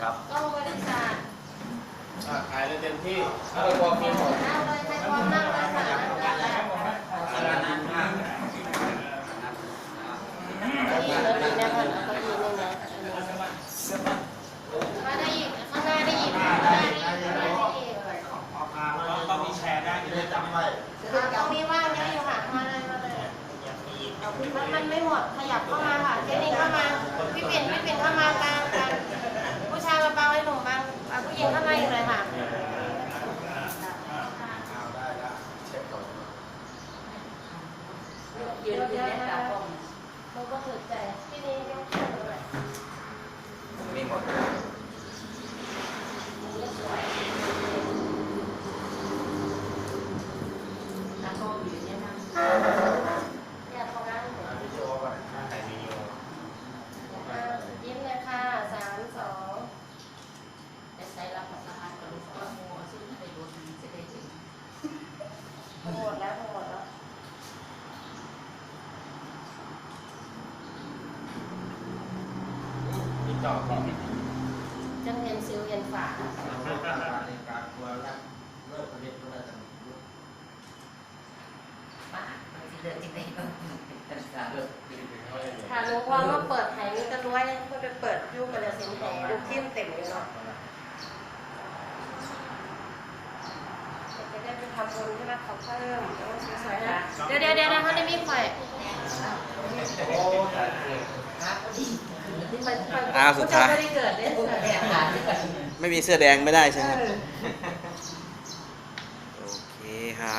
ครับ ก็บริษัทขายเลยเต็มที่เอาไปบอกพี่หมด นั่งเลยใครพร้อมนั่งเลยค่ะนั่งเลยเก้าอี้รถดีนะพ่อเอาเก้าอี้นี่นะมาได้อีกข้างหน้าได้อีกข้างหน้าได้อีกข้างหน้าได้อีก ต้องมีแชร์ได้จะได้จำไว้ อะ ตรงนี้ว่างเยอะอยู่ค่ะ มาเลยมาเลยมันมันไม่หมด ขยับเข้ามาค่ะเจนี่เข้ามา พี่เปิ่นพี่เปิ่นเข้ามากลางกลางผู้ชายมาบางไว้หนุ่มบางเอาผู้หญิงเข้ามาอีกเลยค่ะยืนยืนตาคมมันก็สุดใจที่นี่เลย มีหมด ตาคมอยู่เนี่ยนะ อยากทำงานเหมือน วิดีโอก่อนถ่ายวิดีโอ อะยิ้มเลยค่ะสามสอง แต่ใส่รับภาษาอังกฤษก็มัวซึ่งไปดูจะได้ถึง หม ดแล้วหมดแล้วมีจอบมีจังเห็นซิวเห็นฝาการกลัวแล้วเลิกประเด็นก็ได้ป้าบางทีเดินที่ไหนก็เป็นสาวเลิกค่ะลุงพรมาเปิดไห้นี่จะรวยเพื่อไปเปิดยุ่งกับเดือสินแหดูทิมเต็มอยู่เนาะจะได้ไปทำบุญใช่ไหมเขาเพิ่มสวยๆนะเดี๋ยวเดี๋ยวเดี๋ยวเขาได้มีไข่โอ้แต่ครับพอดีอ่าสุดท้าย ไม่ได้เกิดได้โอ้เกิดแม่ขาดที่ก่อนไม่มีเสื้อแดงไม่ได้ใช่ไหมครับโอเคครับ